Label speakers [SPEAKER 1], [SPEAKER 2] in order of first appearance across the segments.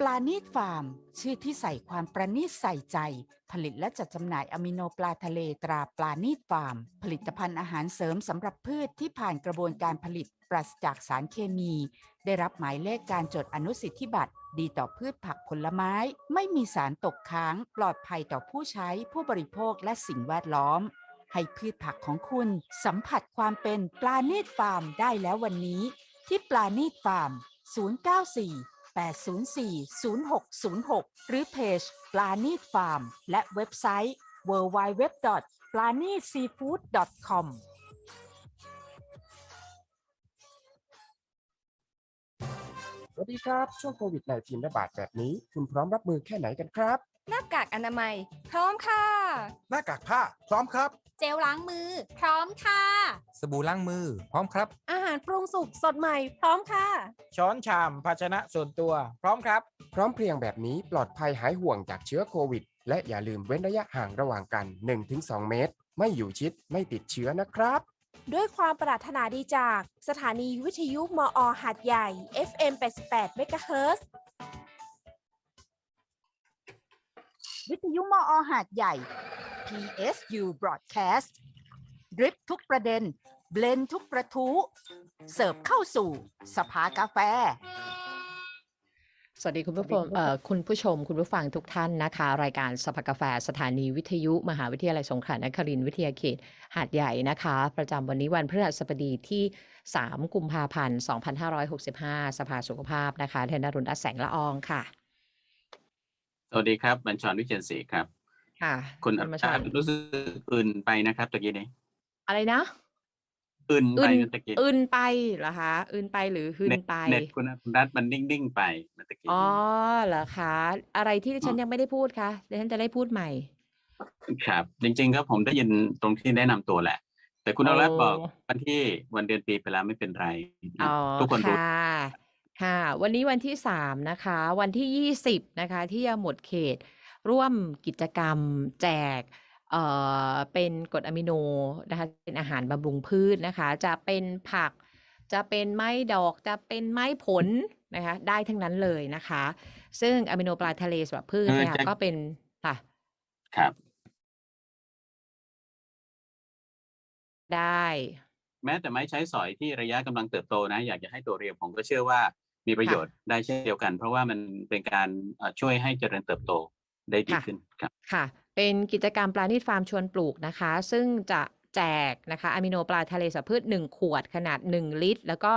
[SPEAKER 1] ปลาณีตฟาร์ม ชื่อที่ใส่ความประณีตใส่ใจ ผลิตและจัดจำหน่ายอะมิโนปลาทะเลตราปลาณีตฟาร์ม ผลิตภัณฑ์อาหารเสริมสำหรับพืชที่ผ่านกระบวนการผลิตปราศจากสารเคมี ได้รับหมายเลขการจดอนุสิทธิบัตร ดีต่อพืชผักผลไม้ ไม่มีสารตกค้าง ปลอดภัยต่อผู้ใช้ผู้บริโภคและสิ่งแวดล้อม ให้พืชผักของคุณ สัมผัสความเป็นปลาณีตฟาร์มได้แล้ววันนี้ ที่ปลาณีตฟาร์ม 094 804 0606 หรือเพจปลาณีฟาร์ม และเว็บไซต์ www p l a n e s e a f o o d c o m
[SPEAKER 2] สวัสดีครับ ช่วงโควิด -19 ระบาดแบบนี้ คุณพร้อมรับมือแค่ไหนกันครับ
[SPEAKER 3] หน้ากากอนามัย พร้อมค่ะ
[SPEAKER 4] หน้ากากผ้า พร้อมครับ
[SPEAKER 5] เจลล้างมือ พร้อมค่ะ
[SPEAKER 6] สบู่ล้างมือ พร้อมครับ
[SPEAKER 3] อาหารปรุงสุกสดใหม่ พร้อมค่ะ
[SPEAKER 7] ช้อนชาม ภาชนะส่วนตัว พร้อมครับ
[SPEAKER 2] พร้อมเพรียงแบบนี้ปลอดภัยหายห่วงจากเชื้อโควิด และอย่าลืมเว้นระยะห่างระหว่างกัน 1-2 เมตร ไม่อยู่ชิดไม่ติดเชื้อนะครับ
[SPEAKER 8] ด้วยความปรารถนาดีจาก สถานีวิทยุมอหาดใหญ่ FM 88 MHz
[SPEAKER 1] วิทยุมอหาดใหญ่ PSU Broadcast ดริปทุกประเด็น เบลนทุกกระทู้ เสิร์ฟเข้าสู่สภากาแฟ
[SPEAKER 9] สวัสดีคุณผู้ชมเอ่อคุณผู้ชม คุณผู้ฟังทุกท่านนะคะ รายการสภากาแฟ สถานีวิทยุ มหาวิทยาลัยสงขลานครินทร์วิทยาเขตหาดใหญ่นะคะ ประจำวันนี้วันพฤหัสบดีที่3กุมภาพันธ์ 2565 สภาสุขภาพนะคะเทนดารุณอัศแสงละอองค่ะ
[SPEAKER 10] สวัสดีครับ บัญชรวิเชียนศรีครับ
[SPEAKER 9] ค่ะ
[SPEAKER 10] คุณ
[SPEAKER 9] คุ
[SPEAKER 10] อั
[SPEAKER 9] ณ
[SPEAKER 10] ต
[SPEAKER 9] มาช
[SPEAKER 10] ตารู้สึกอื่นไปนะครับตะกี้นี้
[SPEAKER 9] อะไรนะ
[SPEAKER 10] อื่นไป
[SPEAKER 9] อื่น
[SPEAKER 10] เมื่อตะกี้
[SPEAKER 9] อื่นไปเหรอคะอื่นไปหรือหืน
[SPEAKER 10] เน็ต
[SPEAKER 9] ไป
[SPEAKER 10] เน็ตคุณคุณรัฐมันนิ่งๆไปเมื่อตะกี้
[SPEAKER 9] อ๋อ
[SPEAKER 10] นี้
[SPEAKER 9] เหรอคะอะไรที่ดิฉันยังไม่ได้พูดคะดิฉันจะได้พูดใหม่
[SPEAKER 10] ครับ จริงๆก็ผมได้ยินตรงที่แนะนำตัวแหละ แต่คุณอรัตน์
[SPEAKER 9] โอ้
[SPEAKER 10] บอกวันที่วันเดือนปีไปแล้วไม่เป็นไรนะ
[SPEAKER 9] อ๋อ
[SPEAKER 10] ทุกคนรู้
[SPEAKER 9] ค่ะค่ะ วันนี้วันที่สามนะคะ วันที่ยี่สิบนะคะ ที่จะหมดเขตร่วมกิจกรรมแจกเอ่อเป็นกรดอะมิโนนะคะเป็นอาหารบำรุงพืชนะคะ จะเป็นผักจะเป็นไม้ดอกจะเป็นไม้ผลนะคะได้ทั้งนั้นเลยนะคะ ซึ่งอะมิโนปลาทะเลสำหรับพืช
[SPEAKER 10] เออ
[SPEAKER 9] เนี่ย
[SPEAKER 10] จะ
[SPEAKER 9] ก็เป็นค่ะ
[SPEAKER 10] ครับ
[SPEAKER 9] ได้
[SPEAKER 10] แม้แต่ไม้ใช้สอยที่ระยะกำลังเติบโตนะ อยากจะให้ตัวเรียวผมก็เชื่อว่า มีประโยชน์ได้เช่นเดียวกัน เพราะว่ามันเป็นการเอ่อช่วยให้เจริญเติบโตได้ดี
[SPEAKER 9] ค่ะ
[SPEAKER 10] ขึ้นครับ
[SPEAKER 9] ค่ะ เป็นกิจกรรมปลานิดฟาร์มชวนปลูกนะคะ ซึ่งจะแจกนะคะอะมิโนปลาทะเลสาบพืช1ขวดขนาด 1 ลิตร แล้วก็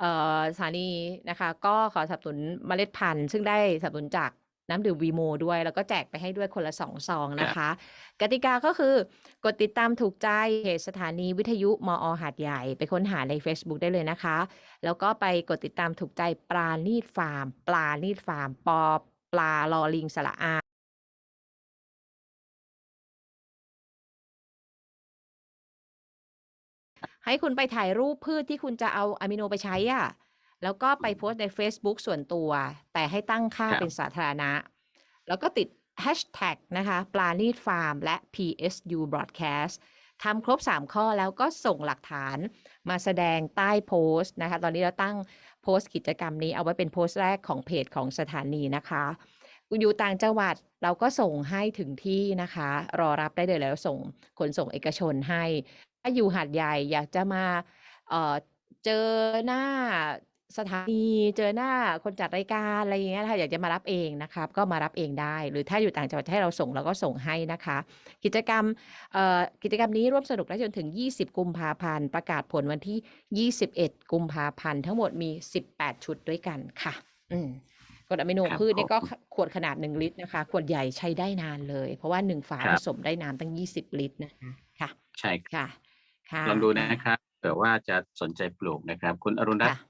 [SPEAKER 9] เอ่อสถานีนะคะ ก็ขอสนับสนุนเมล็ดพันธุ์ ซึ่งได้สนับสนุนจาก น้ำดื่มวีโมด้วย แล้วก็แจกไปให้ด้วยคนละสองซองนะคะ กติกาก็คือกดติดตามถูกใจเพจสถานีวิทยุมอหาดใหญ่ไปค้นหาใน Facebook ได้เลยนะคะ แล้วก็ไปกดติดตามถูกใจปลานีดฟาร์ม ปลานีดฟาร์ม ปอปลาลอลิงสระอาให้คุณไปถ่ายรูปพืชที่คุณจะเอาอะมิโนไปใช้อะ แล้วก็ไปโพสต์ใน Facebook ส่วนตัว แต่ให้ตั้งค่า
[SPEAKER 10] ครับ
[SPEAKER 9] เป็นสาธารณะ แล้วก็ติด Hashtag นะคะปลานีดฟาร์มและ PSU Broadcast ทำครบ 3 ข้อแล้วก็ส่งหลักฐานมาแสดงใต้โพสต์นะคะ ตอนนี้เราตั้งโพสต์กิจกรรมนี้เอาไว้เป็นโพสต์แรกของเพจของสถานีนะคะอยู่ต่างจังหวัดเราก็ส่งให้ถึงที่นะคะ รอรับได้เลยแล้วส่งขนส่งเอกชนให้ ถ้าอยู่หาดใหญ่อยากจะมาเอ่อเจอหน้า สถานีเจอหน้าคนจัดรายการ อะไรอย่างเงี้ยถ้าอยากจะมารับเองนะครับก็มารับเองได้ หรือถ้าอยู่ต่างจังหวัดให้เราส่งเราก็ส่งให้นะคะ กิจกรรมเอ่อกิจกรรมนี้ร่วมสนุกได้จนถึง 20 กุมภาพันธ์ ประกาศผลวันที่ 21 กุมภาพันธ์ทั้งหมดมี 18 ชุดด้วยกันค่ะ อืมกรดอะมิโน
[SPEAKER 10] ครับ
[SPEAKER 9] พืชนี่
[SPEAKER 10] ผม
[SPEAKER 9] ก็ขวดขนาด 1 ลิตรนะคะ ขวดใหญ่ใช้ได้นานเลย เพราะว่า1ฝา
[SPEAKER 10] ครั
[SPEAKER 9] ผ
[SPEAKER 10] บ
[SPEAKER 9] สมได้น้ำตั้ง 20 ลิตรนะคะค่ะ
[SPEAKER 10] ใช่ครับ
[SPEAKER 9] ค่ะค่ะ
[SPEAKER 10] ลองดูนะครับเผื่อว่าจะสนใจปลูกนะครับ คุณอรุณรัต
[SPEAKER 9] ค่ะ
[SPEAKER 10] น์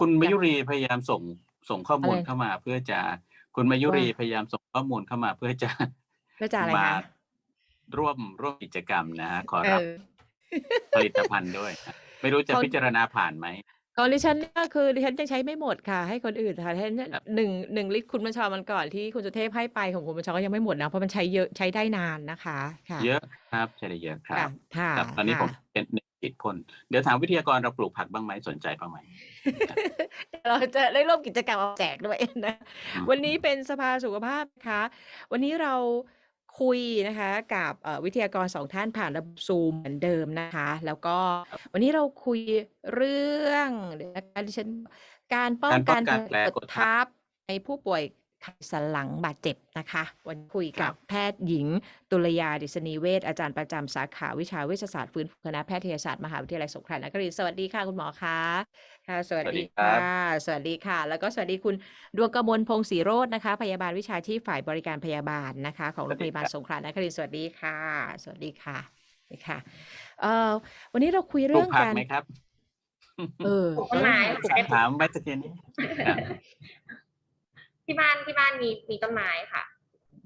[SPEAKER 10] คุณมายุรีพยายามส่งส่งข้อมูล
[SPEAKER 9] อะไร
[SPEAKER 10] เข้ามา เพื่อจะคุณมายุรี
[SPEAKER 9] ว่า
[SPEAKER 10] พยายามส่งข้อมูลเข้ามาเพื่อจะ
[SPEAKER 9] เพื่อจะอะไร
[SPEAKER 10] มา
[SPEAKER 9] คะ
[SPEAKER 10] ร่วมร่วมกิจกรรมนะฮะขอ
[SPEAKER 9] เอ
[SPEAKER 10] รับ
[SPEAKER 9] อ
[SPEAKER 10] ผลิตภัณฑ์ด้วยนะไม่รู้จะ
[SPEAKER 9] เขา
[SPEAKER 10] พิจารณาผ่านไหม
[SPEAKER 9] ของดิฉันก็คือดิฉันจะใช้ไม่หมดค่ะ ให้คนอื่นค่ะท่าน
[SPEAKER 10] ครับ
[SPEAKER 9] หนึ่งหนึ่งลิตรคุณบัญชรมันก่อนที่คุณสุเทพให้ไปของคุณบัญชรก็ยังไม่หมดนะเพราะมันใช้เยอะใช้ได้นานนะคะค่ะ
[SPEAKER 10] เยอะครับใช่ได้เยอะครั
[SPEAKER 9] ค่ะ
[SPEAKER 10] บ
[SPEAKER 9] ค่ะ
[SPEAKER 10] ครับตอนนี้ผม
[SPEAKER 9] ค่ะ
[SPEAKER 10] เป็นฉีดพ่นเดี๋ยวถามวิทยากรเราปลูกผักบ้างไหมสนใจบ้างไหม
[SPEAKER 9] เราจะได้ร่วมกิจกรรมเอาแจกด้วยนะ
[SPEAKER 10] อืม
[SPEAKER 9] วันนี้เป็นสภาสุขภาพนะคะ วันนี้เราคุยนะคะกับเอ่อวิทยากรสองท่านผ่านระบบซูมเหมือนเดิมนะคะ แล้วก็วันนี้เราคุยเรื่องเดี๋ยวนะคะดิฉันการป้อง
[SPEAKER 10] การป้
[SPEAKER 9] กั
[SPEAKER 10] อนงกันแผลกดทับ
[SPEAKER 9] บในผู้ป่วย ไขสันหลังบาดเจ็บนะคะ วันนี้คุยกับแพทย์หญิง ตุลยาดิษณีเวชอาจารย์ประจำสาขาวิชาเวชศาสตร์ฟื้นฟูคณะแพทยศาสตร์มหาวิทยาลัยสงขลานครินทร์สวัสดีค่ะคุณหมอคะค่ะ สวัส
[SPEAKER 10] สวัสดี
[SPEAKER 9] ดี
[SPEAKER 10] ครั
[SPEAKER 9] ค่ะ
[SPEAKER 10] บ
[SPEAKER 9] สวัสดีค่ะ แล้วก็สวัสดีคุณดวงกมลพงศรีโรจน์นะคะ พยาบาลวิชาชีพฝ่ายบริการพยาบาลนะคะ ของโรงพยาบาลสงขลานครินทร์สวัสดีค่ะ สวัสดีค่ะนี่ค่ะเอ่อวันนี้เราคุย
[SPEAKER 10] ปลู
[SPEAKER 9] เรื่
[SPEAKER 10] ก
[SPEAKER 9] อง
[SPEAKER 10] ผัก
[SPEAKER 9] การ
[SPEAKER 10] ไหมครับ
[SPEAKER 9] เออ
[SPEAKER 5] ปลูกต้นไม้
[SPEAKER 9] ปลูก
[SPEAKER 10] ถามไปตะเกียนี้ครับ
[SPEAKER 5] ที่บ้านที่บ้านมีมีต้นไม้ค่ะ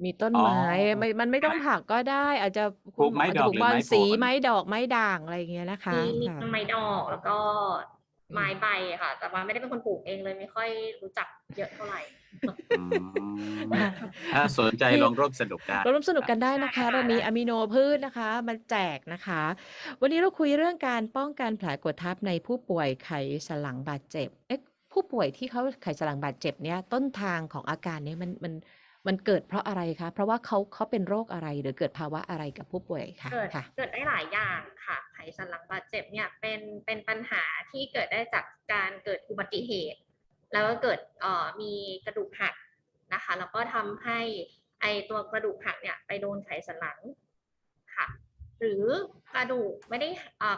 [SPEAKER 9] มีต้น
[SPEAKER 10] อ๋อ
[SPEAKER 9] ไม้ไม่มันไม่ต้องผักก็ได้ อาจจะ
[SPEAKER 10] ปลูกไม้
[SPEAKER 9] อาจ
[SPEAKER 10] ด
[SPEAKER 9] จะ
[SPEAKER 10] อก
[SPEAKER 9] ปลูก
[SPEAKER 10] หรือบ
[SPEAKER 9] อล
[SPEAKER 10] ไม้ผล
[SPEAKER 9] สีไม้ดอกไม้ด่างอะไรอย่างเงี้ยนะคะ
[SPEAKER 5] มีมี
[SPEAKER 9] ค่ะ
[SPEAKER 5] ต้นไม้ดอกแล้วก็ไม้ใบค่ะ แต่ว่าไม่ได้เป็นคนปลูกเองเลยไม่ค่อยรู้จักเยอะเท่าไหร่
[SPEAKER 10] อืมถ้าสนใจลองร่วมสนุกได้
[SPEAKER 9] เราร่วมสนุกกันได้นะคะ
[SPEAKER 5] ได้ค่ะ
[SPEAKER 9] เรามี
[SPEAKER 5] ได้
[SPEAKER 9] อะมิโนพืชนะคะมาแจกนะคะ วันนี้เราคุยเรื่องการป้องกันแผลกดทับในผู้ป่วยไขสันหลังบาดเจ็บ เอ๊ะ ผู้ป่วยที่เขาไขสันหลังบาดเจ็บเนี่ยต้นทางของอาการเนี้มันมันมันเกิดเพราะอะไรคะ เพราะว่าเขาเขาเป็นโรคอะไรหรือเกิดภาวะอะไรกับผู้ป่วยคะ
[SPEAKER 5] เกิด
[SPEAKER 9] ค่ะ
[SPEAKER 5] เกิดได้หลายอย่างค่ะไขสันหลังบาดเจ็บเนี่ยเป็นเป็นปัญหาที่เกิดได้จากการเกิดอุบัติเหตุ แล้วก็เกิดเอ่อมีกระดูกหักนะคะ แล้วก็ทำให้ไอตัวกระดูกหักเนี่ยไปโดนไขสันหลังค่ะ หรือกระดูกไม่ได้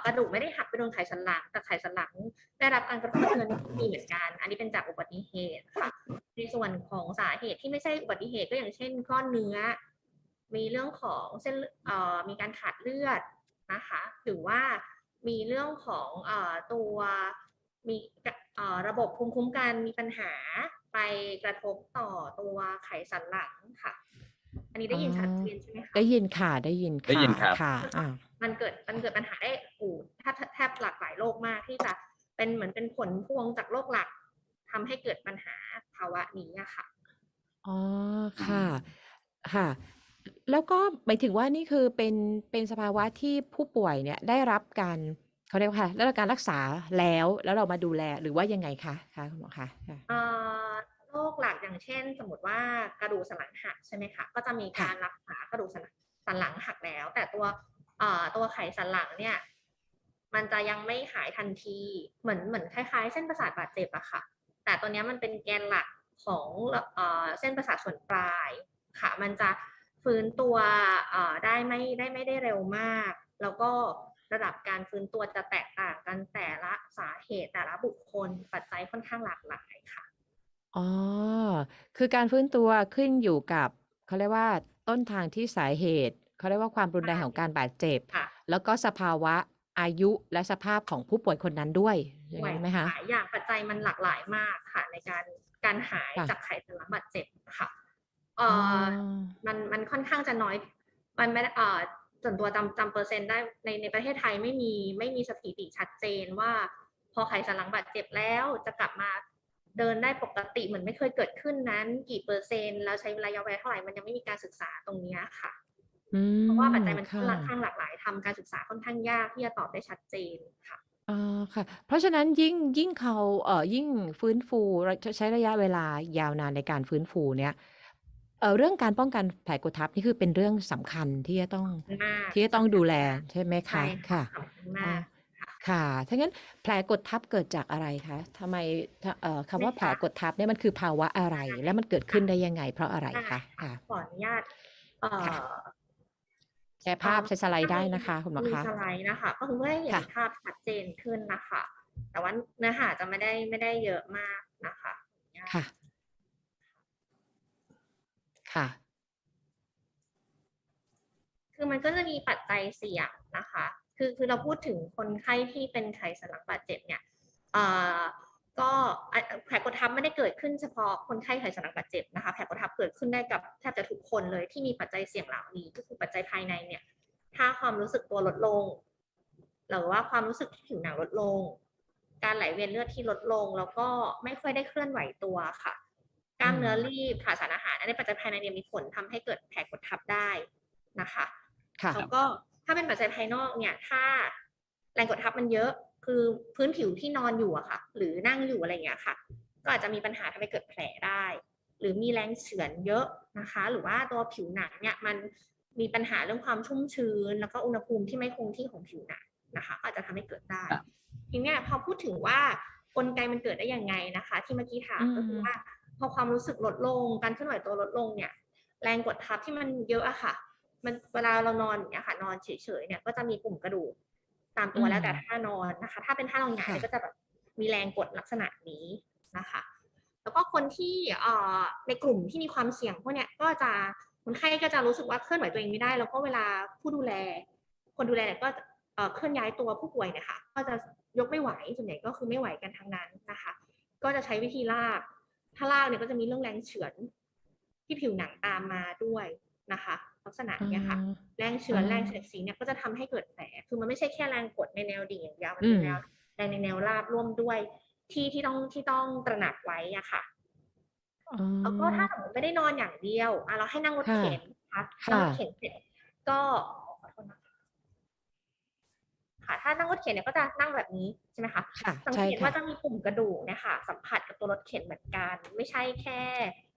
[SPEAKER 5] กระดูกไม่ได้หักไปโดนไขสันหลัง แต่ไขสันหลัง ได้รับการกระทบกระเทือนมีเหมือนกัน อันนี้เป็นจากอุบัติเหตุค่ะ ในส่วนของสาเหตุที่ไม่ใช่อุบัติเหตุก็อย่างเช่นก้อนเนื้อ มีเรื่องของเส้นมีการขาดเลือดนะคะหรือว่ามีเรื่องของอตัวมีระบบภูมิคุ้มกันมีปัญหาไปกระทบต่อตัวไขสันหลังค่ะ อันนี้ได้ยิน
[SPEAKER 9] อ๋อ
[SPEAKER 5] ชัดเจนใช่ไหมคะ
[SPEAKER 9] ได้ยินค่ะได้ยิน
[SPEAKER 10] ได้ยินครับ
[SPEAKER 9] ค่ะอ่า
[SPEAKER 5] มันเกิดมันเกิดปัญหาได้โอ้แทบแทบหลากหลายโรคมากที่จะเป็นเหมือนเป็นผลพวงจากโรคหลักทำให้เกิดปัญหาภาวะนี้อะค่ะ
[SPEAKER 9] อ๋อค่ะค่ะ แล้วก็หมายถึงว่านี่คือเป็นเป็นสภาวะที่ผู้ป่วยเนี่ยได้รับการเขาเรียกว่าค่ะได้รับการรักษาแล้วแล้วเรามาดูแลหรือว่ายังไงคะคะคุณหมอคะค่ะ
[SPEAKER 5] เอ่อ โรคหลักอย่างเช่น สมมติว่ากระดูกสันหลังหักใช่ไหมคะก็จะมีการรักษากระดูกสันหลังสันหลังหักแล้ว แต่ตัวเอ่อตัวไขสันหลังเนี่ย มันจะยังไม่หายทันทีเหมือนเหมือนคล้ายๆ เส้นประสาทบาดเจ็บอะค่ะ แต่ตัวเนี้ยมันเป็นแกนหลักของเอ่อเส้นประสาทส่วนปลายค่ะ มันจะฟื้นตัวเอ่อได้ไม่ได้ไม่ได้เร็วมาก แล้วก็ระดับการฟื้นตัวจะแตกต่างกันแต่ละสาเหตุแต่ละบุคคลปัจจัยค่อนข้างหลากหลายค่ะ
[SPEAKER 9] อ๋อ คือการฟื้นตัวขึ้นอยู่กับ เขาเรียกว่า ต้นทางที่สาเหตุ เขาเรียกว่าความรุนแรงของการบาดเจ็บ
[SPEAKER 5] ค่ะ
[SPEAKER 9] แล้วก็สภาวะอายุและสภาพของผู้ป่วยคนนั้นด้วย อย่างนั้นไหมคะ
[SPEAKER 5] หลายอย่างปัจจัยมันหลากหลายมากค่ะ ในการการหาย
[SPEAKER 9] ค่ะ
[SPEAKER 5] จากไขสันหลังบาดเจ็บค่ะเอ
[SPEAKER 9] อ๋อ
[SPEAKER 5] ออมันมันค่อนข้างจะน้อย มันไม่ได้เอ่อส่วนตัวจำจำเปอร์เซ็นต์ได้ในในประเทศไทยไม่มีไม่มีสถิติชัดเจนว่า พอไขสันหลังบาดเจ็บแล้วจะกลับมา เดินได้ปกติเหมือนไม่เคยเกิดขึ้นนั้น กี่เปอร์เซ็นต์แล้วใช้ระยะเวลาเท่าไหร่มันยังไม่มีการศึกษาตรงเนี้ยค่ะ
[SPEAKER 9] อื
[SPEAKER 5] เพราะว่าปัจ
[SPEAKER 9] ม
[SPEAKER 5] จัยมัน
[SPEAKER 9] ค่ะ
[SPEAKER 5] ค่อนข้างหลากหลายทำการศึกษาค่อนข้างยากที่จะตอบได้ชัดเจนค่ะ
[SPEAKER 9] อ๋อค่ะ เพราะฉะนั้นยิ่งยิ่งเขาเอ่อยิ่งฟื้นฟูใช้ระยะเวลายาวนานในการฟื้นฟูเนี่ยเอ่อเรื่องการป้องกันแผลกดทับนี่คือเป็นเรื่องสำคัญที่จะต้อง
[SPEAKER 5] มาก
[SPEAKER 9] ที่จะต้องดูแลใช่ไหม
[SPEAKER 5] ใช่
[SPEAKER 9] คะค่ะ
[SPEAKER 5] สำ คัญ
[SPEAKER 9] อ๋
[SPEAKER 5] มา
[SPEAKER 9] อกค่ะ ถ้างั้นแผลกดทับเกิดจากอะไรคะ ทำไมถ้าเอ่อคำว่าแผลกดทับเนี่ยมันคือภาวะอะไร และมันเกิดขึ้นได้ยังไง เพราะอะไร
[SPEAKER 5] ได้
[SPEAKER 9] คะ
[SPEAKER 5] ค่ะ
[SPEAKER 9] ค่ะ
[SPEAKER 5] ขออนุญาตเอ่อ
[SPEAKER 9] ค่ะแชร์ภาพ
[SPEAKER 5] เอ่อ
[SPEAKER 9] ใช้สไลด์ได้นะคะ คุณหมอ
[SPEAKER 5] มี
[SPEAKER 9] คะ
[SPEAKER 5] สไลด์นะคะ ก็คือเพื่อให้เห็น
[SPEAKER 9] ค่ะ
[SPEAKER 5] ภาพชัดเจนขึ้นนะคะ แต่ว่าเนื้อหาจะไม่ได้ไม่ได้เยอะมากนะคะ
[SPEAKER 9] ค่ะ ค่ะ
[SPEAKER 5] คือมันก็จะมีปัจจัยเสี่ยงนะคะ คือคือเราพูดถึงคนไข้ที่เป็นไขสันหลังบาดเจ็บเนี่ยเอ่อก็อะแผลกดทับไม่ได้เกิดขึ้นเฉพาะคนไข้ไขสันหลังบาดเจ็บนะคะแผลกดทับเกิดขึ้นได้กับแทบจะทุกคนเลยที่มีปัจจัยเสี่ยงเหล่านี้ก็คือปัจจัยภายในเนี่ยถ้าความรู้สึกตัวลดลง หรือว่าความรู้สึกที่ผิวหนังลดลง การไหลเวียนเลือดที่ลดลง แล้วก็ไม่ค่อยได้เคลื่อนไหวตัวค่ะ กล้ามเนื้อรีบขาดสารอาหารอันนี้ปัจจัยภายในเนี่ยมีผลทำให้เกิดแผลกดทับได้นะคะ
[SPEAKER 9] ค่ะ
[SPEAKER 5] แล้วก็ ถ้าเป็นปัจจัยภายนอกเนี่ย ถ้าหรงกดทับมันเยอะ คือพื้นผิวที่นอนอยู่อะค่ะ หรือนั่งอยู่อะไรอย่างเงี้ยค่ะ ก็อาจจะมีปัญหาทำให้เกิดแผลได้ หรือมีแรงเฉือนเยอะนะคะ หรือว่าตัวผิวหนังเนี่ยมันมีปัญหาเรื่องความชุ่มชื้น แล้วก็อุณหภูมิที่ไม่คงที่ของผิวหนังนะคะก็อาจจะทำให้เกิดได้
[SPEAKER 10] ครับ
[SPEAKER 5] ทีเนี้ยพอพูดถึงว่ากลไกมันเกิดได้ยังไงนะคะ ที่เมื่อกี้ถามก็คือว่าพอความรู้สึกลดลง การเคลื่อนไหวตัวลดลงเนี่ย แรงกดทับที่มันเยอะอะค่ะ มันเวลาเรานอนอย่างเงี้ยค่ะ นอนเฉยๆเนี่ยก็จะมีปุ่มกระดูกตามตัวแล้วแต่ท่านอนนะคะ ถ้าเป็นท่านอนหงาย
[SPEAKER 9] ค่ะ
[SPEAKER 5] ก็จะแบบมีแรงกดลักษณะนี้นะคะ แล้วก็คนที่เอ่อในกลุ่มที่มีความเสี่ยงพวกเนี้ยก็จะคนไข้ก็จะรู้สึกว่าเคลื่อนไหวตัวเองไม่ได้ แล้วก็เวลาผู้ดูแล คนดูแลเนี่ยก็จะเอ่อเคลื่อนย้ายตัวผู้ป่วยเนี่ยค่ะก็จะยกไม่ไหวส่วนใหญ่ก็คือไม่ไหวกันทั้งนั้นนะคะ ก็จะใช้วิธีลากถ้าลากเนี่ยก็จะมีเรื่องแรงเฉือนที่ผิวหนังตามมาด้วยนะคะ ลักษณะเนี้ยค่ะ แรงเฉือน
[SPEAKER 9] อ่า
[SPEAKER 5] แรงเฉือนสีเนี่ยก็จะทำให้เกิดแผลคือมันไม่ใช่แค่แรงกดในแนวดิ่งอย่างเดียวมัน
[SPEAKER 9] อื
[SPEAKER 5] มี
[SPEAKER 9] ม
[SPEAKER 5] แนวแรงในแนวราบร่วมด้วยที่ที่ต้องที่ต้องตระหนักไว้อะค่ะ
[SPEAKER 9] อ๋อ
[SPEAKER 5] แล้วก็ถ้าสมมติไม่ได้นอนอย่างเดียวอะเราให้นั่งรถ
[SPEAKER 9] ค่ะ
[SPEAKER 5] เข็นนะคะ
[SPEAKER 9] ค่ะ
[SPEAKER 5] นั่งรถเข็นเสร็จก็ขอโทษนะคะค่ะ ถ้านั่งรถเข็นเนี่ยก็จะนั่งแบบนี้ใช่ไหมคะ
[SPEAKER 9] ค่ะ
[SPEAKER 5] สัง
[SPEAKER 9] ใช่
[SPEAKER 5] เกต
[SPEAKER 9] ค่ะ
[SPEAKER 5] ว่าจะมีปุ่มกระดูกเนี่ยค่ะสัมผัสกับตัวรถเข็นเหมือนกัน ไม่ใช่แค่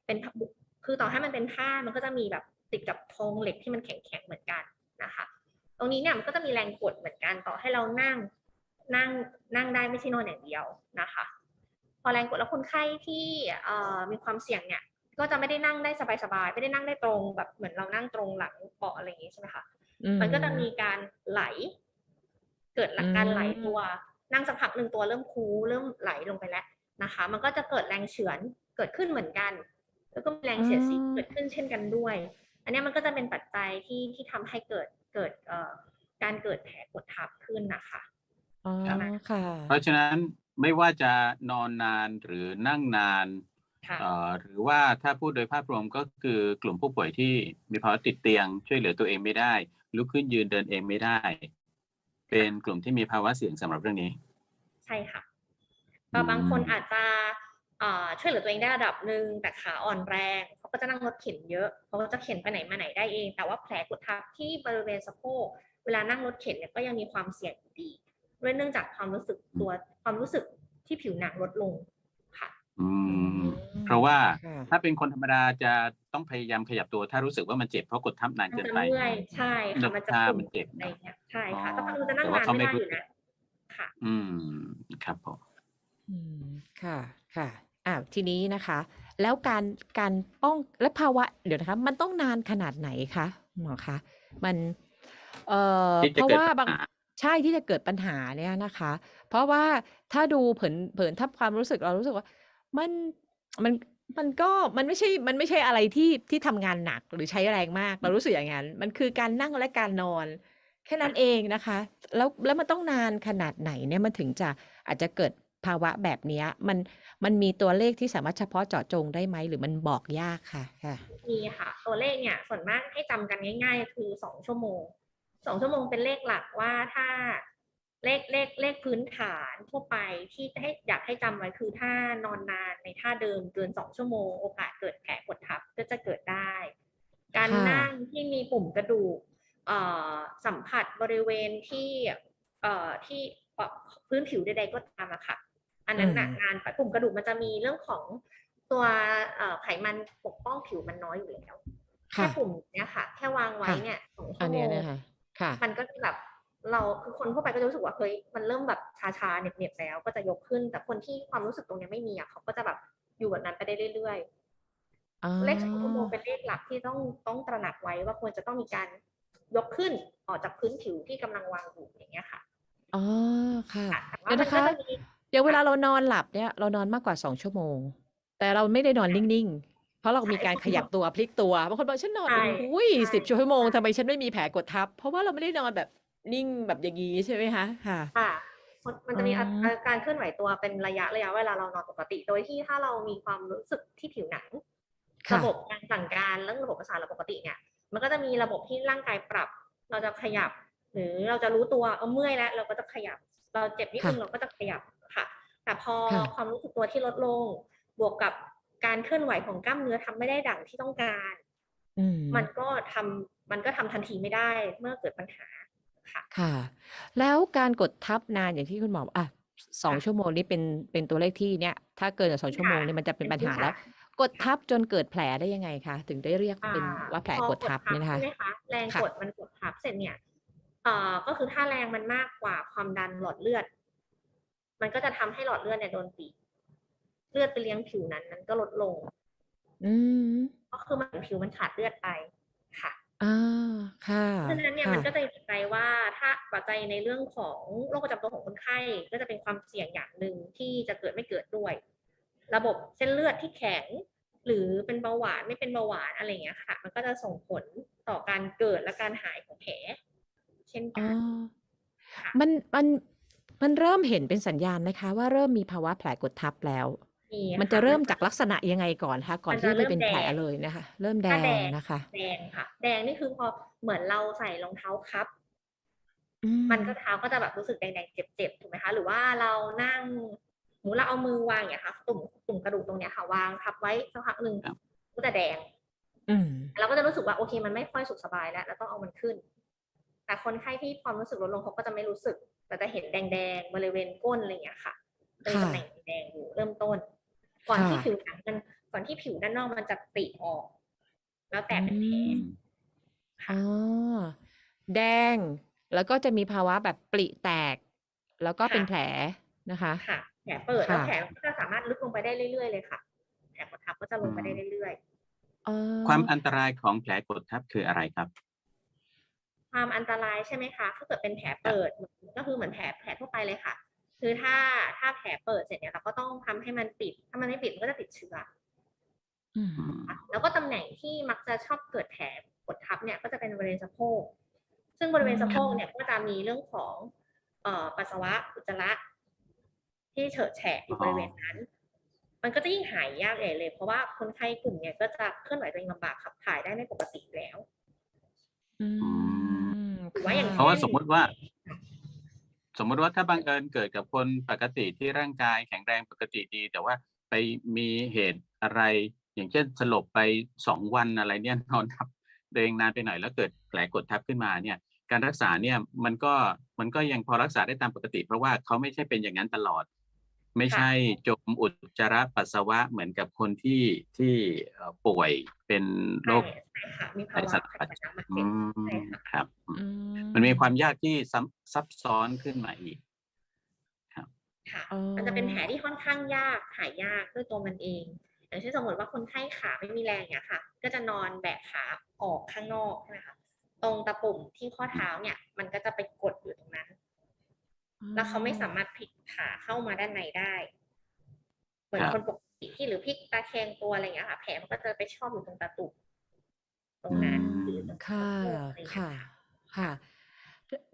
[SPEAKER 5] เป็นผ้าบุคือต่อให้มันเป็นผ้ามันก็จะมีแบบ ติดกับโครงเหล็กที่มันแข็งๆเหมือนกันนะคะ ตรงนี้เนี่ยมันก็จะมีแรงกดเหมือนกันต่อให้เรานั่งนั่งนั่งได้ไม่ใช่นอนอย่างเดียวนะคะ พอแรงกดแล้วคนไข้ที่เอ่อมีความเสี่ยงเนี่ยก็จะไม่ได้นั่งได้สบายๆไม่ได้นั่งได้ตรงแบบเหมือนเรานั่งตรงหลังเบาะอะไรอย่างงี้ใช่ไหมคะ
[SPEAKER 9] อื
[SPEAKER 5] มันก็จะมีการไหล เกิดหลักการไหลตัว นั่งสักพักหนึ่งตัวเริ่มคูเริ่มไหลลงไปแล้วนะคะ มันก็จะเกิดแรงเฉือนเกิดขึ้นเหมือนกัน แล้วก็มีแรงเสียดสีเกิดขึ้นเช่นกันด้วย อันเนี้ยมันก็จะเป็นปัจจัยที่ที่ทำให้เกิดเกิดเอ่อการเกิดแผลกดทับขึ้นนะคะ
[SPEAKER 9] อ๋อ
[SPEAKER 5] ครับ
[SPEAKER 9] ค่ะ
[SPEAKER 10] เพราะฉะนั้นไม่ว่าจะนอนนานหรือนั่งนาน
[SPEAKER 5] ค่ะ
[SPEAKER 10] เอ่อหรือว่าถ้าพูดโดยภาพรวมก็คือกลุ่มผู้ป่วยที่มีภาวะติดเตียง ช่วยเหลือตัวเองไม่ได้ ลุกขึ้นยืนเดินเองไม่ได้ เป็นกลุ่มที่มีภาวะเสี่ยงสำหรับเรื่องนี้
[SPEAKER 5] ใช่ค่ะก็บางคน
[SPEAKER 10] อืม
[SPEAKER 5] อาจจะเอ่อช่วยเหลือตัวเองได้ระดับหนึ่งแต่ขาอ่อนแรงเขา ก็จะนั่งรถเข็นเยอะเขาก็จะเข็นไปไหนมาไหนได้เอง แต่ว่าแผลกดทับที่บริเวณสะโพกเวลานั่งรถเข็นเนี่ยก็ยังมีความเสี่ยงอยู่ดีด้วยเนื่องจากความรู้สึกตัวความรู้สึกที่ผิวหนังลดลงค่ะ
[SPEAKER 10] อืม เพราะว่า
[SPEAKER 9] ค่ะ
[SPEAKER 10] ถ้าเป็นคนธรรมดาจะต้องพยายามขยับตัว ถ้ารู้สึกว่ามันเจ็บเพราะกดทับนาน
[SPEAKER 5] มัน
[SPEAKER 10] เกิน
[SPEAKER 5] จะ
[SPEAKER 10] ไป
[SPEAKER 5] เมื่อยใช่ค่ะมันจะ
[SPEAKER 10] ชา
[SPEAKER 5] ปุ่
[SPEAKER 10] มันเจ็บ
[SPEAKER 5] อะไรอย่างเงี้ยใช่
[SPEAKER 10] อ๋อ
[SPEAKER 5] ค่ะแต่บางคนจะนั่ง
[SPEAKER 10] แต่ว่านา
[SPEAKER 5] น
[SPEAKER 10] เขา
[SPEAKER 5] ไม่
[SPEAKER 10] ไม่
[SPEAKER 5] ได้
[SPEAKER 10] รู้
[SPEAKER 5] อยู่นะค่ะ
[SPEAKER 10] อืมครับผม
[SPEAKER 9] อืมค่ะค่ะอ่าทีนี้นะคะ แล้วการการป้องและภาวะเดี๋ยวนะคะมันต้องนานขนาดไหนคะหมอคะมันเอ่อ
[SPEAKER 10] ที่
[SPEAKER 9] เพ
[SPEAKER 10] จะ
[SPEAKER 9] ราะ
[SPEAKER 10] เกิด
[SPEAKER 9] ว่า
[SPEAKER 10] ปัญ
[SPEAKER 9] บาง
[SPEAKER 10] หา
[SPEAKER 9] ใช่ที่จะเกิดปัญหาเนี่ยนะคะ เพราะว่าถ้าดูเผินเผินถ้าความรู้สึกเรารู้สึกว่า มันมันมันก็มันไม่ใช่ มันไม่ใช่อะไรที่ที่ทำงานหนักหรือใช้แรงมาก เรารู้สึกอย่างนั้น มันคือการนั่งและการนอน แค่นั้นเองนะคะ แล้วแล้วมันต้องนานขนาดไหนเนี่ยมันถึงจะอาจจะเกิด ภาวะแบบนี้มันมันมีตัวเลขที่สามารถเฉพาะเจาะจงได้ไหมหรือมันบอกยากค่ะค่ะ
[SPEAKER 5] มีค่ะ ตัวเลขเนี่ยส่วนมากให้จำกันง่าย ๆ คือสองชั่วโมงสองชั่วโมงเป็นเลขหลักว่าถ้าเลขเลขเลขพื้นฐานทั่วไปที่จะให้อยากให้จำไว้คือถ้านอนนานในท่าเดิมเกินสองชั่วโมง โอกาสเกิดแผลกดทับก็จะเกิดได้ การนั่งที่มีปุ่มกระดูกสัมผัสบริเวณที่ที่พื้นผิวใดๆก็ตามอะค่ะ อันนั้นหนักงานไปปุ่มกระดูกมันจะมีเรื่องของตัวเอ่อไขมันปกป้องผิวมันน้อยอยู่แล้วแค่
[SPEAKER 9] ค่ะ
[SPEAKER 5] ปุ่มเนี้ยค่ะ แค่วางไว้
[SPEAKER 9] ค่ะ
[SPEAKER 5] เนี่ยสอง
[SPEAKER 9] อั
[SPEAKER 5] ชั่
[SPEAKER 9] น
[SPEAKER 5] วโม
[SPEAKER 9] เนี้ย
[SPEAKER 5] ง
[SPEAKER 9] นะคะค่ะ
[SPEAKER 5] มันก็จะแบบเราคือคนทั่วไปก็จะรู้สึกว่าเฮ้ยมันเริ่มแบบชาๆเหน็บๆแล้ว ก็จะยกขึ้น แต่คนที่ความรู้สึกตรงเนี้ยไม่มีอะเขาก็จะแบบอยู่แบบนั้นไปได้เรื่อย
[SPEAKER 9] อ๋อ
[SPEAKER 5] ๆเลขสองชั่วโมงเป็นเลขหลักที่ต้องต้องตระหนักไว้ว่าควรจะต้องมีการยกขึ้นออกจากพื้นผิวที่กำลังวางอยู่อย่างเงี้ยค่ะ
[SPEAKER 9] อ๋อค่ะ
[SPEAKER 5] แต่ว่า
[SPEAKER 9] เดี๋ยว
[SPEAKER 5] มัน
[SPEAKER 9] นะ
[SPEAKER 5] ก็
[SPEAKER 9] คะ
[SPEAKER 5] จะมี
[SPEAKER 9] เดี๋ยวเวลาเรานอนหลับเนี่ยเรานอนมากกว่าสองชั่วโมง แต่เราไม่ได้นอนนิ่งๆ เพราะเรามีการขยับตัวพลิกตัวบางคนบอกฉันนอน
[SPEAKER 5] ใช่
[SPEAKER 9] โอ้ย
[SPEAKER 5] ใช่
[SPEAKER 9] สิบชั่วโมงทำไมฉันไม่มีแผลกดทับ เพราะว่าเราไม่ได้นอนแบบนิ่งแบบอย่างนี้ใช่ไหมคะค่ะ
[SPEAKER 5] ค่ะมันมันจะมี
[SPEAKER 9] อ๋ออ
[SPEAKER 5] อาการเคลื่อนไหวตัวเป็นระยะระยะเวลาเรานอนปกติ โดยที่ถ้าเรามีความรู้สึกที่ผิวหนัง
[SPEAKER 9] ค่ะ
[SPEAKER 5] ระบบการสั่งการเรื่องระบบประสาทเราปกติเนี่ย มันก็จะมีระบบที่ร่างกายปรับ เราจะขยับ หรือเราจะรู้ตัวเออเมื่อยแล้ว เราก็จะขยับ เราเจ็บนิดนึงเราก็จะขยับค่ะ แต่พอ
[SPEAKER 9] ค่ะ
[SPEAKER 5] ความรู้สึกตัวที่ลดลง บวกกับการเคลื่อนไหวของกล้ามเนื้อทำไม่ได้ดั่งที่ต้องการ
[SPEAKER 9] อืม
[SPEAKER 5] มันก็ทำมันก็ทำทันทีไม่ได้เมื่อเกิดปัญหาค่ะ
[SPEAKER 9] ค่ะ แล้วการกดทับนานอย่างที่คุณหมอบอกอะสอง
[SPEAKER 5] ค่ะ
[SPEAKER 9] ชั่วโมงนี้เป็นเป็นตัวเลขที่เนี่ยถ้าเกินจากสองชั่วโมง
[SPEAKER 5] ค่ะ
[SPEAKER 9] เนี่ยมันจะเป็น
[SPEAKER 5] เป็น
[SPEAKER 9] ปัญ
[SPEAKER 5] ที่
[SPEAKER 9] หาแล้ว
[SPEAKER 5] ค่ะ
[SPEAKER 9] กดทับจนเกิดแผลได้ยังไงคะถึงได้เรียกเป็น
[SPEAKER 5] อ่
[SPEAKER 9] ว่าแผล
[SPEAKER 5] พอก
[SPEAKER 9] ดทับเนี่ยนะคะ
[SPEAKER 5] ใช่ไหมคะแรง
[SPEAKER 9] ค่ะ
[SPEAKER 5] กดมันกดทับเสร็จเนี่ยเอ่อก็คือถ้าแรงมันมากกว่าความดันหลอดเลือด มันก็จะทำให้หลอดเลือดเนี่ยโดนตีบเลือดไปเลี้ยงผิวนั้นมันก็ลดลง
[SPEAKER 9] อืม
[SPEAKER 5] ก็คือมันผิวมันขาดเลือดไปค่ะ
[SPEAKER 9] อ่าค่ะ
[SPEAKER 5] เพราะฉะนั้นเนี่ย
[SPEAKER 9] ค่ะ
[SPEAKER 5] มันก็จะอยู่ใจว่าถ้าปัจจัยในเรื่องของโรคประจำตัวของคนไข้ก็จะเป็นความเสี่ยงอย่างหนึ่งที่จะเกิดไม่เกิดด้วย ระบบเส้นเลือดที่แข็ง หรือเป็นเบาหวานไม่เป็นเบาหวานอะไรอย่างเงี้ยค่ะ มันก็จะส่งผลต่อการเกิดและการหายของแผลเช่น
[SPEAKER 9] อ๋
[SPEAKER 5] กั
[SPEAKER 9] อ
[SPEAKER 5] นค่ะ
[SPEAKER 9] มันมัน มันเริ่มเห็นเป็นสัญญาณไหมคะว่า เริ่มมีภาวะแผลกดทับแล้ว
[SPEAKER 5] มี
[SPEAKER 9] มัน
[SPEAKER 5] ค่
[SPEAKER 9] จะเริ่มจากลักษณะยังไงก่อนคะก่อน
[SPEAKER 5] มัน
[SPEAKER 9] ที่
[SPEAKER 5] จะ
[SPEAKER 9] จะไปเป็น
[SPEAKER 5] เริ่ม
[SPEAKER 9] แผล
[SPEAKER 5] แดง
[SPEAKER 9] เลยนะคะ เริ่มแด
[SPEAKER 5] ถ้าแด
[SPEAKER 9] ง
[SPEAKER 5] ง
[SPEAKER 9] นะคะ
[SPEAKER 5] แดงค่ะ แดงนี่คือพอเหมือนเราใส่รองเท้าครับ
[SPEAKER 9] อื
[SPEAKER 5] มันก็เท้าก็จะแบบรู้สึกแดงๆเจ็บๆถูกไหมคะ หรือว่าเรานั่งหมูเราเอามือวางอย่างเงี้ยค่ะตุ่มตุ่มกระดูกตรงเนี้ยค่ะวางทับไว้สักพักหนึ่ง
[SPEAKER 10] ครับ
[SPEAKER 5] ก็จะแดง
[SPEAKER 9] อืม
[SPEAKER 5] เราก็จะรู้สึกว่าโอเคมันไม่ค่อยสุขสบายแล้วเราต้องเอามันขึ้น แต่คนไข้ที่ความรู้สึกลดลงเขาก็จะไม่รู้สึก แต่จะเห็นแดงๆบริเวณก้นอะไรอย่างเงี้ยค่ะเป็น
[SPEAKER 9] ค่ะ
[SPEAKER 5] ตำแหน่งแดงอยู่เริ่มต้น ก่อนที่
[SPEAKER 9] ค่ะ
[SPEAKER 5] ผิวหนังมันก่อนที่ผิวด้านนอกมันจะปริออก แล้วแตกเป็นแผล
[SPEAKER 9] อืมอ๋อแดง แล้วก็จะมีภาวะแบบปริแตก แล้วก็เป็นแผลนะคะ
[SPEAKER 5] ค่ะแผลเปิดแล้ว
[SPEAKER 9] ค่ะ
[SPEAKER 5] แผลก็จะสามารถลึกลงไปได้เรื่อยๆเลยค่ะแผลกดทับก็จะลงไปได้เรื่อยๆ
[SPEAKER 9] อ๋อ
[SPEAKER 10] ความอันตรายของแผลกดทับคืออะไรครับ
[SPEAKER 5] ความอันตรายใช่ไหมคะถ้าเกิดเป็นแผลเปิดก็คือเหมือนแผลแผลทั่วไปเลยค่ะ คือถ้าถ้าแผลเปิดเสร็จเนี่ยเราก็ต้องทำให้มันปิด ถ้ามันไม่ปิดมันก็จะติดเชื้อ
[SPEAKER 9] อืม
[SPEAKER 5] ค่ะแล้วก็ตำแหน่งที่มักจะชอบเกิดแผลกดทับเนี่ยก็จะเป็นบริเวณสะโพกซึ่งบริเวณสะโพกเนี่ยก็จะมีเรื่องของเอ่อปัสสาวะอุจจาระที่เฉอะแฉะอยู่บริเวณนั้น มันก็จะยิ่งหายยากใหญ่เลย เพราะว่าคนไข้กลุ่มเนี่ยก็จะเคลื่อนไหวตัวเองลำบากขับถ่ายได้ไม่ปกติอยู่แล้ว
[SPEAKER 9] อืม
[SPEAKER 5] หรือว่าอย่าง
[SPEAKER 9] ค่
[SPEAKER 10] เพราะว่าสมมุติว่า สมมุติว่าถ้าบังเอิญเกิดกับคนปกติที่ร่างกายแข็งแรงปกติดี แต่ว่าไปมีเหตุอะไร อย่างเช่นสลบไปสองวันอะไรเนี่ยนอนทับตัวเองนานไปหน่อยแล้วเกิดแผลกดทับขึ้นมาเนี่ย การรักษาเนี่ยมันก็มันก็ยังพอรักษาได้ตามปกติ เพราะว่าเขาไม่ใช่เป็นอย่างนั้นตลอด ไม่ใช่จมอุจจาระปัสสาวะเหมือนกับคนที่ที่เอ่อป่วยเป็นโรค
[SPEAKER 5] ใช่ใช่ค่ะมี
[SPEAKER 10] ไข
[SPEAKER 5] ภาวะ
[SPEAKER 10] สัน
[SPEAKER 5] ไข
[SPEAKER 10] ปัด
[SPEAKER 5] สันหลังบาด
[SPEAKER 10] อื
[SPEAKER 5] เจ็บ
[SPEAKER 10] ม
[SPEAKER 5] ใช่ค่ะ
[SPEAKER 10] ครับ
[SPEAKER 9] อื
[SPEAKER 10] มันมีความยากที่ซับซับซ้อนขึ้นมาอีก
[SPEAKER 5] ค่ะ
[SPEAKER 9] อ๋อ
[SPEAKER 5] มันจะเป็นแผลที่ค่อนข้างยากหายยากด้วยตัวมันเอง อย่างเช่นสมมติว่าคนไข้ขาไม่มีแรงเนี่ยค่ะ ก็จะนอนแบกขาออกข้างนอกใช่ไหมคะตรงตะปุ่มที่ข้อเท้าเนี่ย มันก็จะไปกดอยู่ตรงนั้น แล้วเขาไม่สามารถพลิกขาเข้ามาด้านในได้ เหมือน
[SPEAKER 10] ครับ
[SPEAKER 5] คนปกติที่หรือพลิกตาแคงตัวอะไรอย่างเงี้ยค่ะ แผลมันก็จะไปชอบอยู่ตรงตาตุ่มตรงนั้นหรือตรง
[SPEAKER 9] ค่ะ
[SPEAKER 5] สะโพกอะไรอย่างเงี้ย
[SPEAKER 9] ค่ะ ค่ะ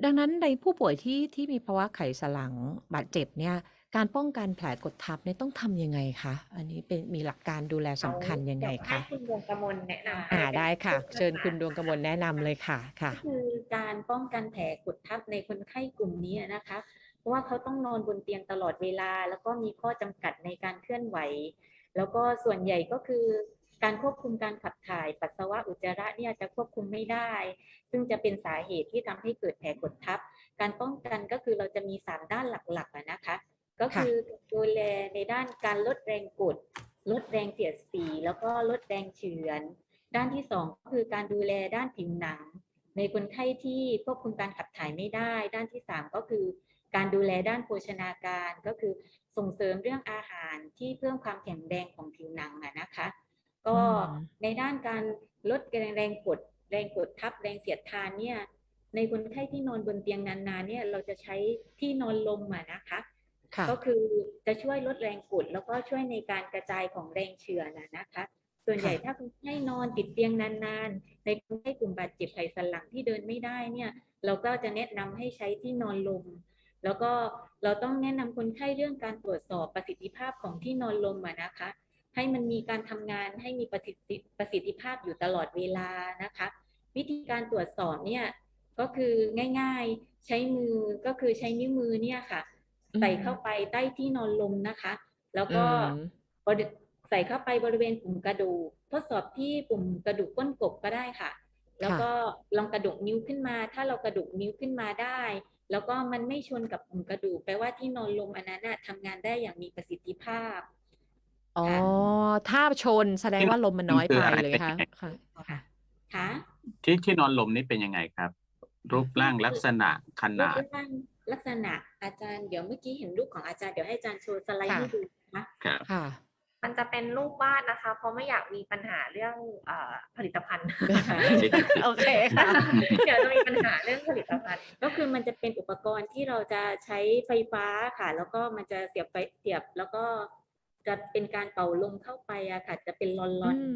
[SPEAKER 9] ดังนั้นในผู้ป่วยที่ที่มีภาวะไขสันหลังบาดเจ็บเนี่ย การป้องกันแผลกดทับเนี่ยต้องทำยังไงคะอันนี้เป็นมีหลักการดูแลสำคัญยังไง
[SPEAKER 5] เดี๋ว
[SPEAKER 9] คะ
[SPEAKER 5] ให้คุณดวงกมลแนะนำ
[SPEAKER 9] อ่า
[SPEAKER 5] ให้
[SPEAKER 9] ได้ค่ะ
[SPEAKER 5] ป็น
[SPEAKER 9] เชิญคุณดวงกมลแนะนำเลยค่ะค่ะ
[SPEAKER 11] คือการป้องกันแผลกดทับในคนไข้กลุ่มนี้นะคะ เพราะว่าเขาต้องนอนบนเตียงตลอดเวลา แล้วก็มีข้อจำกัดในการเคลื่อนไหว แล้วก็ส่วนใหญ่ก็คือการควบคุมการขับถ่ายปัสสาวะอุจจาระเนี่ยจะควบคุมไม่ได้ ซึ่งจะเป็นสาเหตุที่ทำให้เกิดแผลกดทับ การป้องกันก็คือเราจะมี 3 ด้านหลักๆะนะคะ ก็คือดูแลในด้านการลดแรงกด ลดแรงเสียดสี แล้วก็ลดแรงเฉือน ด้านที่สองก็คือการดูแลด้านผิวหนัง ในคนไข้ที่ควบคุมการขับถ่ายไม่ได้ ด้านที่สามก็คือ การดูแลด้านโภชนาการก็คือส่งเสริมเรื่องอาหารที่เพิ่มความแข็งแรงของผิวหนังอะนะคะ ก็
[SPEAKER 9] อืม
[SPEAKER 11] ในด้านการลดแรงแรงกดแรงกดทับแรงเสียดทานเนี่ยในคนไข้ที่นอนบนเตียงนานๆเนี่ยเราจะใช้ที่นอนลมอะนะคะ
[SPEAKER 9] ค่ะ
[SPEAKER 11] ก็คือจะช่วยลดแรงกดแล้วก็ช่วยในการกระจายของแรงเฉือนนะนะคะ ส่วนใหญ่
[SPEAKER 9] ค่ะ
[SPEAKER 11] ถ้าคนไข้นอนติดเตียงนานๆ ในคนไข้กลุ่มบาดเจ็บไขสันหลังที่เดินไม่ได้เนี่ย เราก็จะแนะนำให้ใช้ที่นอนลม แล้วก็เราต้องแนะนำคนไข้เรื่องการตรวจสอบประสิทธิภาพของที่นอนลมอะนะคะ ให้มันมีการทำงานให้มีประสิทธิประสิทธิภาพอยู่ตลอดเวลานะคะ วิธีการตรวจสอบเนี่ยก็คือง่ายๆใช้มือก็คือใช้นิ้วมือเนี่ยค่ะ
[SPEAKER 9] อืม
[SPEAKER 11] ใส่เข้าไปใต้ที่นอนลมนะคะ แล้วก็
[SPEAKER 9] อืม
[SPEAKER 11] บริใส่เข้าไปบริเวณปุ่มกระดูกทดสอบที่ปุ่มกระดูกก้นกบก็ได้ค่ะ แล้วก็ลองกระดุกนิ้วขึ้นมา ถ้าเรากระดุกนิ้วขึ้นมาได้ แล้วก็มันไม่ชนกับกลุ่มกระดูกแปลว่าที่นอนลมอันนั้นน่ะทำงานได้อย่างมีประสิทธิภาพ
[SPEAKER 9] อ๋อ
[SPEAKER 11] ค่ะ
[SPEAKER 9] ถ้าชนแสดงว่าลมมันน้อยไปเลยค่ะค่ะค่ะ
[SPEAKER 11] ค่ะ
[SPEAKER 10] ที่ที่นอนลมนี่เป็นยังไงครับ รูปร่างลักษณะขนาด
[SPEAKER 11] รูปร่างลักษณะอาจารย์เดี๋ยวเมื่อกี้เห็นรูปของอาจารย์เดี๋ยวให้อาจารย์โชว์สไลด์
[SPEAKER 9] ค่ะ
[SPEAKER 11] ให้ดูนะคะ
[SPEAKER 10] ครับ
[SPEAKER 9] ค่ะ
[SPEAKER 5] มันจะเป็นรูปวาดนะคะ เพราะไม่อยากมีปัญหาเรื่องเออผลิตภัณฑ์
[SPEAKER 9] โอเคค่ะ
[SPEAKER 5] เดี๋ยวจะมีปัญหาเรื่องผลิตภัณฑ์
[SPEAKER 11] ก็คือมันจะเป็นอุปกรณ์ที่เราจะใช้ไฟฟ้าค่ะ แล้วก็มันจะเสียบไปเสียบแล้วก็จะเป็นการเป่าลมเข้าไปอะค่ะ จะเป็นลอน
[SPEAKER 9] อืม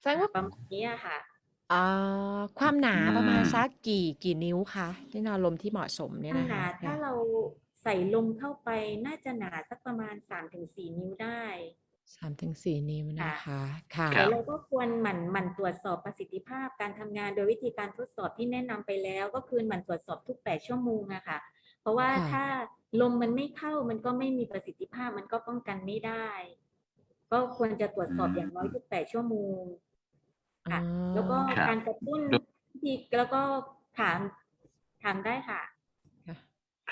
[SPEAKER 9] แสดงว่า
[SPEAKER 11] ประมาณนี้อะค่ะ
[SPEAKER 9] อ่าความหนาประมาณ
[SPEAKER 10] อืม
[SPEAKER 9] สักกี่กี่นิ้วคะที่นอนลมที่เหมาะสมเนี่ย
[SPEAKER 11] ข
[SPEAKER 9] นะ
[SPEAKER 11] นา
[SPEAKER 9] คะ
[SPEAKER 11] ดถ้าเรา ใส่ลมเข้าไปน่าจะหนาสักประมาณสามถึงสี่นิ้วได้
[SPEAKER 9] สามถึงสี่นิ้วนะคะ ค่ะ
[SPEAKER 10] ครั
[SPEAKER 11] แล้
[SPEAKER 10] บ
[SPEAKER 11] วเราก็ควรหมั่นหมั่นตรวจสอบประสิทธิภาพการทำงานโดยวิธีการทดสอบที่แนะนำไปแล้ว ก็คือหมั่นตรวจสอบทุกแปดชั่วโมงอะค่ะ เพราะว่า
[SPEAKER 9] ค่ะ
[SPEAKER 11] ถ้าลมมันไม่เข้ามันก็ไม่มีประสิทธิภาพมันก็ป้องกันไม่ได้ ก็ควรจะตรวจสอบอย่างน้อยทุกแปดชั่วโมงค่ะ
[SPEAKER 9] อ๋อ
[SPEAKER 11] แล้วก็
[SPEAKER 10] ครับ
[SPEAKER 11] การกระตุ้นวิธีแล้วก็ถามถามได้ค่ะ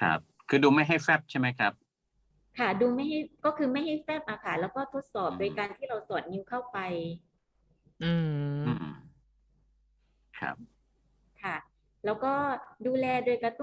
[SPEAKER 10] ครับ คือดูไม่ให้แฟบใช่ไหมครับ
[SPEAKER 11] ค่ะดูไม่ให้ก็คือไม่ให้แฟบอะค่ะแล้วก็ทดสอบ
[SPEAKER 10] อืม
[SPEAKER 11] โดยการที่เราสอดนิ้วเข้าไป
[SPEAKER 9] อืม
[SPEAKER 10] อืม ครับ
[SPEAKER 11] ค่ะ แล้วก็ดูแลโดยกระตุ้น